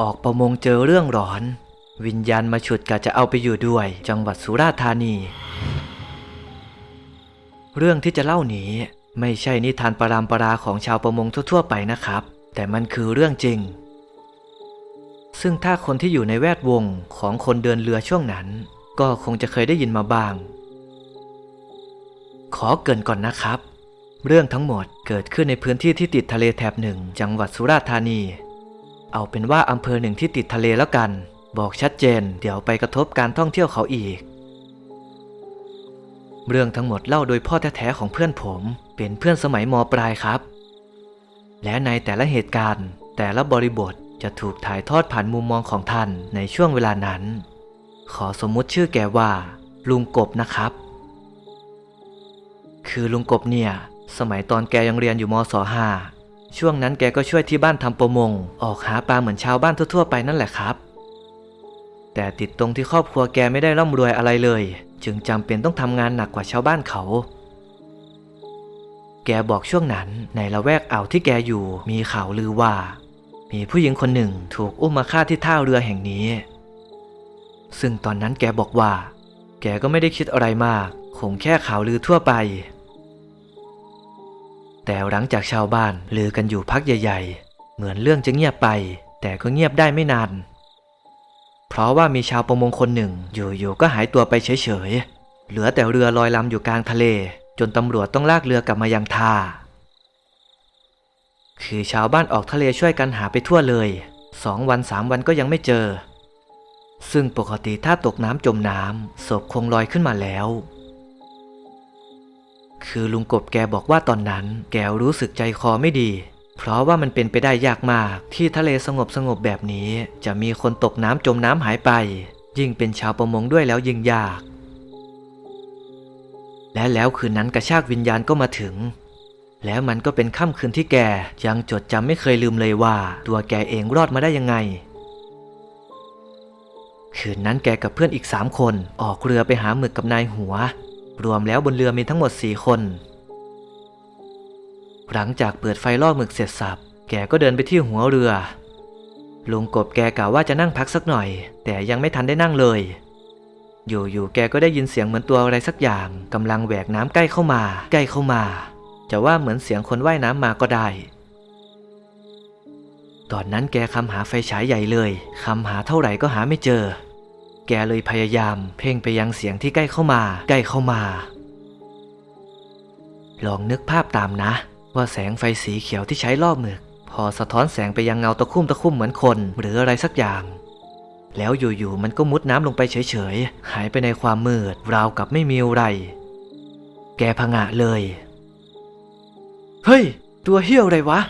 ออกประมงเจอเรื่องหลอน วิญญาณมาฉุดกะจะเอาไปอยู่ด้วย จังหวัดสุราษฎร์ธานี เรื่องที่จะเล่านี้ไม่ใช่นิทานปรามปราของชาวประมงทั่วๆไปนะครับ แต่มันคือเรื่องจริง ซึ่งถ้าคนที่อยู่ในแวดวงของคนเดินเรือช่วงนั้น ก็คงจะเคยได้ยินมาบ้าง ขอเกินก่อนนะครับ เรื่องทั้งหมดเกิดขึ้นในพื้นที่ที่ติดทะเลแถบหนึ่งจังหวัดสุราษฎร์ธานี เอาเป็นว่าอำเภอหนึ่งที่ติดทะเลแล้วกัน บอกชัดเจน เดี๋ยวไปกระทบการท่องเที่ยวเขาอีกเรื่องทั้งหมดเล่าโดยพ่อแท้ๆของเพื่อนผม เป็นเพื่อนสมัยมปลายครับ และในแต่ละเหตุการณ์ แต่ละบริบทจะถูกถ่ายทอดผ่านมุมมองของท่านในช่วงเวลานั้น ขอสมมุติชื่อแกว่า ลุงกบนะครับ คือลุงกบเนี่ย สมัยตอนแกยังเรียนอยู่มศห้าช่วงนั้นแกก็ช่วยที่บ้านทำประมง ออกหาปลาเหมือนชาวบ้านทั่วๆไปนั่นแหละครับ แต่ติดตรงที่ครอบครัวแกไม่ได้ร่ำรวยอะไรเลย จึงจำเป็นต้องทำงานหนักกว่าชาวบ้านเขา แกบอกช่วงนั้นในละแวกอ่าวที่แกอยู่มีข่าวลือว่า มีผู้หญิงคนหนึ่งถูกอุ้มมาฆ่าที่ท่าเรือแห่งนี้ ซึ่งตอนนั้นแกบอกว่า แกก็ไม่ได้คิดอะไรมาก คงแค่ข่าวลือทั่วไป แต่หลังจากชาวบ้านลือกันอยู่พักใหญ่ ๆ เหมือนเรื่องจะเงียบไป แต่ก็เงียบได้ไม่นาน เพราะว่ามีชาวประมงคนหนึ่งอยู่ๆก็หายตัวไปเฉยๆเหลือแต่เรือลอยลำอยู่กลางทะเล จนตำรวจต้องลากเรือกลับมายังท่า คือชาวบ้านออกทะเลช่วยกันหาไปทั่วเลยสองวันสามวันก็ยังไม่เจอ ซึ่งปกติถ้าตกน้ำจมน้ำศพคงลอยขึ้นมาแล้ว คือลุงกบแกบอกว่าตอนนั้น แกรู้สึกใจคอไม่ดี เพราะว่ามันเป็นไปได้ยากมากที่ทะเลสงบสงบแบบนี้ จะมีคนตกน้ำจมน้ำหายไป ยิ่งเป็นชาวประมงด้วยแล้วยิ่งยาก และแล้วคืนนั้นกระชากวิญญาณก็มาถึง แล้วมันก็เป็นค่ำคืนที่แกยังจดจำไม่เคยลืมเลยว่า ตัวแกเองรอดมาได้ยังไง คืนนั้นแกกับเพื่อนอีกสามคนออกเรือไปหาหมึกกับนายหัว รวมแล้วบนเรือมีทั้งหมดสี่คน หลังจากเปิดไฟล่อหมึกเสร็จสับ แกก็เดินไปที่หัวเรือลุงกบแกกล่าวว่าจะนั่งพักสักหน่อย แต่ยังไม่ทันได้นั่งเลย อยู่ๆแกก็ได้ยินเสียงเหมือนตัวอะไรสักอย่างกำลังแหวกน้ำใกล้เข้ามา ใกล้เข้ามา จะว่าเหมือนเสียงคนว่ายน้ำมาก็ได้ ตอนนั้นแกคำหาไฟฉายใหญ่เลยคำหาเท่าไหร่ก็หาไม่เจอ แกเลยพยายาม เพ่งไปยังเสียงที่ใกล้เข้ามา ใกล้เข้ามา ลองนึกภาพตามนะ ว่าแสงไฟสีเขียวที่ใช้ล่อหมึก พอสะท้อนแสงไปยังเงาตะคุ่มตะคุ่มเหมือนคน หรืออะไรสักอย่าง แล้วอยู่ๆมันก็มุดน้ำลงไปเฉยๆ หายไปในความมืดราวกับไม่มีอะไร แกพงะเลย เฮ้ย ตัวเหี้ยวอะไรวะ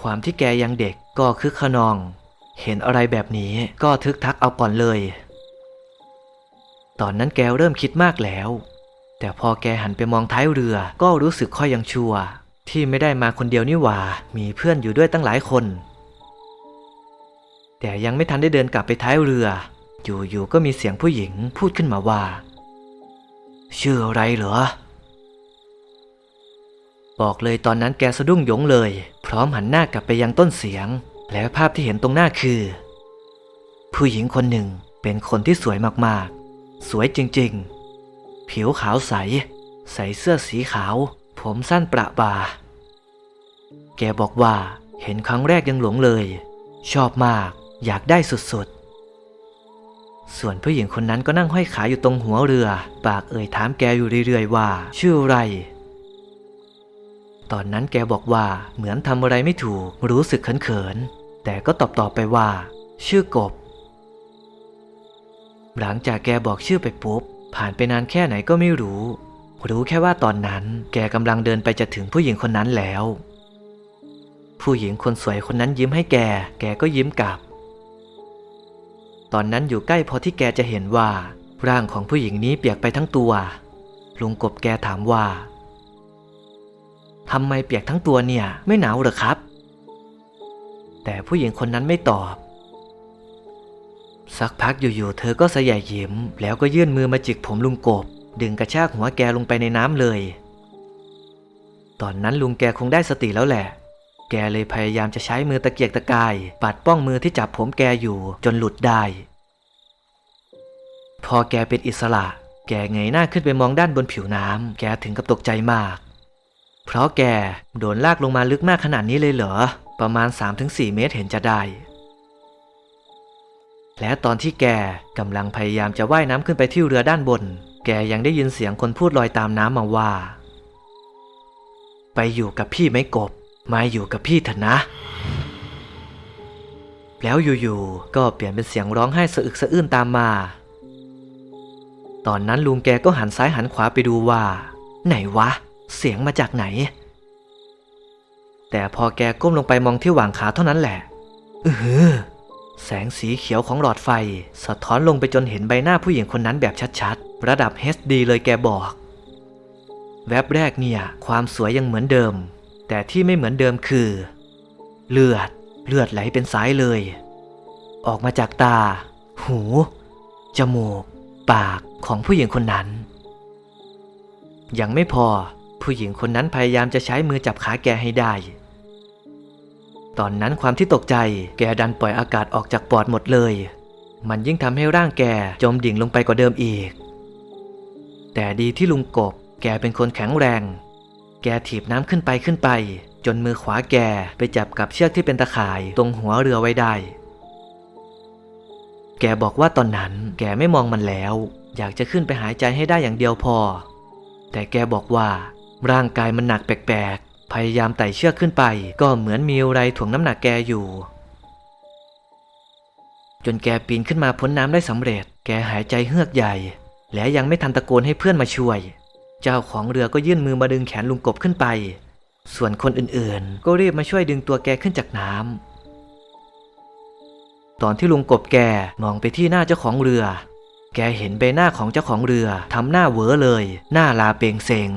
ความที่แกยังเด็กก็คึกขนอง เห็นอะไรแบบนี้ก็ทึกทักเอาก่อนเลย ตอนนั้นแกเริ่มคิดมากแล้ว แต่พอแกหันไปมองท้ายเรือก็รู้สึกค่อยยังชัวที่ไม่ได้มาคนเดียวนี่หว่า มีเพื่อนอยู่ด้วยตั้งหลายคน แต่ยังไม่ทันได้เดินกลับไปท้ายเรือ อยู่ๆก็มีเสียงผู้หญิงพูดขึ้นมาว่า ชื่ออะไรเหรอ บอกเลยตอนนั้นแกสะดุ้งหยงเลย พร้อมหันหน้ากลับไปยังต้นเสียง และภาพที่เห็นตรงหน้าคือ ผู้หญิงคนหนึ่งเป็นคนที่สวยมากๆ สวยจริงๆ ผิวขาวใส ใส่เสื้อสีขาว ผมสั้นประบา แกบอกว่าเห็นครั้งแรกยังหลงเลย ชอบมาก อยากได้สุดๆ ส่วนผู้หญิงคนนั้นก็นั่งห้อยขาอยู่ตรงหัวเรือ ปากเอ่ยถามแกอยู่เรื่อยๆว่า ชื่ออะไร ตอนนั้นแกบอกว่าเหมือนทำอะไรไม่ถูก รู้สึกเขินๆ แต่ก็ตอบตอบไปว่า ชื่อกบ หลังจากแกบอกชื่อไปปุ๊บ ผ่านไปนานแค่ไหนก็ไม่รู้ รู้แค่ว่าตอนนั้น แกกำลังเดินไปจะถึงผู้หญิงคนนั้นแล้วผู้หญิงคนสวยคนนั้นยิ้มให้แก แกก็ยิ้มกลับ ตอนนั้นอยู่ใกล้พอที่แกจะเห็นว่า ร่างของผู้หญิงนี้เปียกไปทั้งตัว ลุงกบแกถามว่าทำไมเปียกทั้งตัวเนี่ย ไม่หนาวหรอครับ แต่ผู้หญิงคนนั้นไม่ตอบ สักพักอยู่ๆเธอก็สยายยิ้ม แล้วก็ยื่นมือมาจิกผมลุงกบ ดึงกระชากหัวแกลงไปในน้ำเลย ตอนนั้นลุงแกคงได้สติแล้วแหละ แกเลยพยายามจะใช้มือตะเกียกตะกาย ปัดป้องมือที่จับผมแกอยู่จนหลุดได้ พอแกเป็นอิสระ แกเงยหน้าขึ้นไปมองด้านบนผิวน้ำแกถึงกับตกใจมาก เพราะแกโดนลากลงมาลึกมากขนาดนี้เลยเหรอ ประมาณ 3-4 เมตรเห็นจะได้ และตอนที่แกกำลังพยายามจะว่ายน้ำขึ้นไปที่เรือด้านบน แกยังได้ยินเสียงคนพูดลอยตามน้ำมาว่า ไปอยู่กับพี่ไม่กบ มาอยู่กับพี่เถอะนะ แล้วอยู่ๆ ก็เปลี่ยนเป็นเสียงร้องไห้สะอึกสะอื้นตามมา ตอนนั้นลุงแกก็หันซ้ายหันขวาไปดูว่า ไหนวะ เสียงมาจากไหน แต่พอแกก้มลงไปมองที่หว่างขาเท่านั้นแหละเออแสงสีเขียวของหลอดไฟ สะท้อนลงไปจนเห็นใบหน้าผู้หญิงคนนั้นแบบชัดๆ ระดับ HD เลยแกบอก แวบแรกเนี่ย ความสวยยังเหมือนเดิม แต่ที่ไม่เหมือนเดิมคือ เลือดเลือดไหลเป็นสายเลย ออกมาจากตา หู จมูก ปากของผู้หญิงคนนั้น ยังไม่พอผู้หญิงคนนั้นพยายามจะใช้มือจับขาแกให้ได้ ตอนนั้นความที่ตกใจแกดันปล่อยอากาศออกจากปอดหมดเลย มันยิ่งทำให้ร่างแกจมดิ่งลงไปกว่าเดิมอีก แต่ดีที่ลุงกบแกเป็นคนแข็งแรง แกถีบน้ำขึ้นไปขึ้นไป จนมือขวาแกไปจับกับเชือกที่เป็นตะข่ายตรงหัวเรือไว้ได้ แกบอกว่าตอนนั้นแกไม่มองมันแล้ว อยากจะขึ้นไปหายใจให้ได้อย่างเดียวพอ แต่แกบอกว่า ร่างกายมันหนักแปลกๆ พยายามไต่เชือกขึ้นไป ก็เหมือนมีอะไรถ่วงน้ำหนักแกอยู่ จนแกปีนขึ้นมาพ้นน้ำได้สำเร็จ แกหายใจเฮือกใหญ่ และยังไม่ทันตะโกนให้เพื่อนมาช่วย เจ้าของเรือก็ยื่นมือมาดึงแขนลุงกบขึ้นไป ส่วนคนอื่นๆ ก็รีบมาช่วยดึงตัวแกขึ้นจากน้ำตอนที่ลุงกบแกมองไปที่หน้าเจ้าของเรือ แกเห็นใบหน้าของเจ้าของเรือทำหน้าเหวอเลย หน้าลาเปงเซง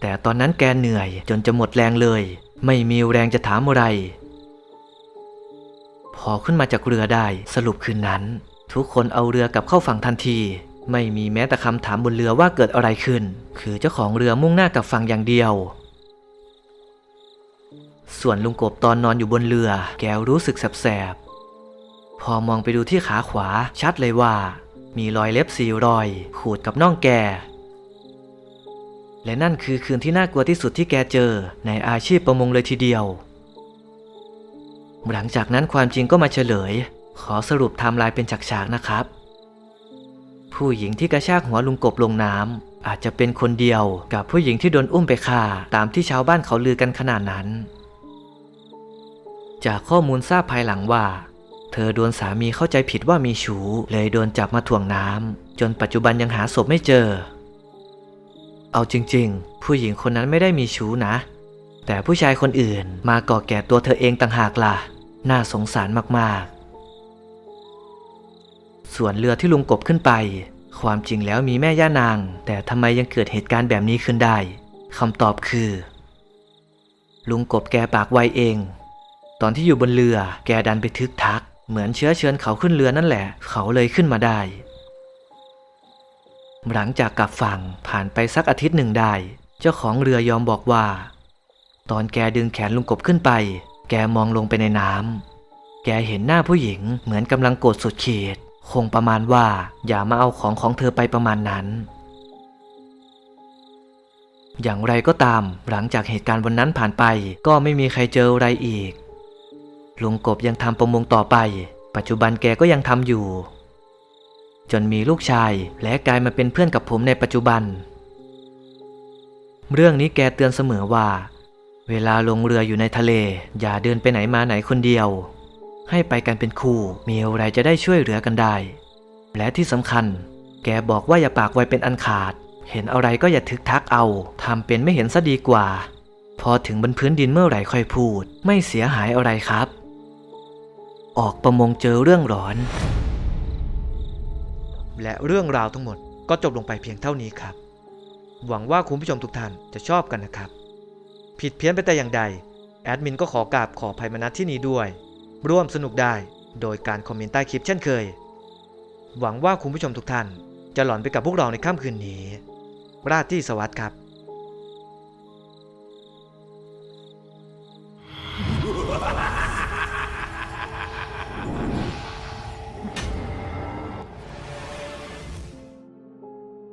แต่ตอนนั้นแกเหนื่อยจนจะหมดแรงเลย ไม่มีแรงจะถามอะไร พอขึ้นมาจากเรือได้สรุปคืนนั้น ทุกคนเอาเรือกลับเข้าฝั่งทันที ไม่มีแม้แต่คำถามบนเรือว่าเกิดอะไรขึ้น คือเจ้าของเรือมุ่งหน้ากับฝั่งอย่างเดียว ส่วนลุงกบตอนนอนอยู่บนเรือ แกรู้สึกแสบๆ พอมองไปดูที่ขาขวาชัดเลยว่า มีรอยเล็บสีรอย ขูดกับน่องแก และนั่นคือคืนที่น่ากลัวที่สุดที่แกเจอในอาชีพประมงเลยทีเดียว หลังจากนั้นความจริงก็มาเฉลย ขอสรุปไทม์ไลน์เป็นฉากๆนะครับ ผู้หญิงที่กระชากหัวลุงกบลงน้ำอาจจะเป็นคนเดียวกับผู้หญิงที่โดนอุ้มไปฆ่าตามที่ชาวบ้านเขาลือกันขนาดนั้น จากข้อมูลทราบภายหลังว่า เธอโดนสามีเข้าใจผิดว่ามีชู้เลยโดนจับมาถ่วงน้ำจนปัจจุบันยังหาศพไม่เจอ เอาจริงๆ ผู้หญิงคนนั้นไม่ได้มีชู้นะ แต่ผู้ชายคนอื่นมาก่อแก่ตัวเธอเองต่างหากล่ะ น่าสงสารมากๆ ส่วนเรือที่ลุงกบขึ้นไป ความจริงแล้วมีแม่ย่านาง แต่ทำไมยังเกิดเหตุการณ์แบบนี้ขึ้นได้คำตอบคือ ลุงกบแกปากไวเอง ตอนที่อยู่บนเรือแกดันไปทึกทัก เหมือนเชื้อเชิญเขาขึ้นเรือนั่นแหละ เขาเลยขึ้นมาได้ หลังจากกลับฝั่งผ่านไปสักอาทิตย์หนึ่งได้ เจ้าของเรือยอมบอกว่า ตอนแกดึงแขนลุงกบขึ้นไป แกมองลงไปในน้ำแกเห็นหน้าผู้หญิงเหมือนกำลังโกรธสุดขีด คงประมาณว่าอย่ามาเอาของของเธอไปประมาณนั้น อย่างไรก็ตามหลังจากเหตุการณ์วันนั้นผ่านไปก็ไม่มีใครเจออะไรอีก ลุงกบยังทำประมงต่อไป ปัจจุบันแกก็ยังทำอยู่ จนมีลูกชายและกลายมาเป็นเพื่อนกับผมในปัจจุบัน เรื่องนี้แกเตือนเสมอว่า เวลาลงเรืออยู่ในทะเล อย่าเดินไปไหนมาไหนคนเดียว ให้ไปกันเป็นคู่มีอะไรจะได้ช่วยเหลือกันได้ และที่สำคัญ แกบอกว่าอย่าปากไวเป็นอันขาด เห็นอะไรก็อย่าทึกทักเอาทำเป็นไม่เห็นซะดีกว่า พอถึงบนพื้นดินเมื่อไหร่ค่อยพูด ไม่เสียหายอะไรครับ ออกประมงเจอเรื่องร้อน และเรื่องราวทั้งหมดก็จบลงไปเพียงเท่านี้ครับ หวังว่าคุณผู้ชมทุกท่านจะชอบกันนะครับ ผิดเพี้ยนไปแต่อย่างใด แอดมินก็ขอกราบขอภัยมาณที่นี้ด้วย ร่วมสนุกได้โดยการคอมเมนต์ใต้คลิปเช่นเคย หวังว่าคุณผู้ชมทุกท่าน จะหลอนไปกับพวกเราในค่ำคืนนี้ ราตรีสวัสดิ์ครับ